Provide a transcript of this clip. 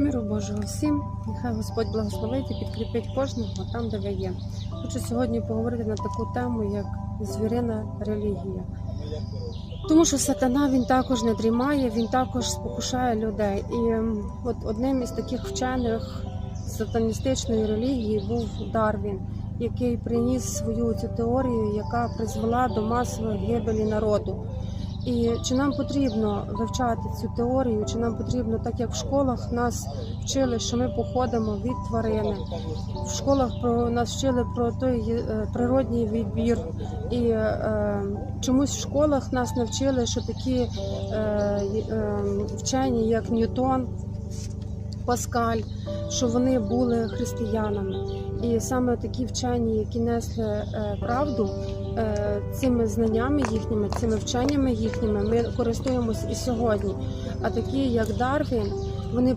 Миру Божого всім, нехай Господь благословить і підкріпить кожного там, де ви є. Хочу сьогодні поговорити на таку тему, як звірина релігія. Тому що сатана він також не дрімає, він також спокушає людей. І ем, от одним із таких вчених сатаністичної релігії був Дарвін, який приніс свою цю теорію, яка призвела до масової гибелі народу. І чи нам потрібно вивчати цю теорію, чи нам потрібно, так як в школах нас вчили, що ми походимо від тварини. В школах про нас вчили про той е, природній відбір, і е, чомусь в школах нас навчили, що такі е, е, вчені, як Ньютон, Паскаль, що вони були християнами. І саме такі вчені, які несли е, правду, е, цими знаннями їхніми, цими вченнями їхніми, ми користуємось і сьогодні. А такі, як Дарвін, вони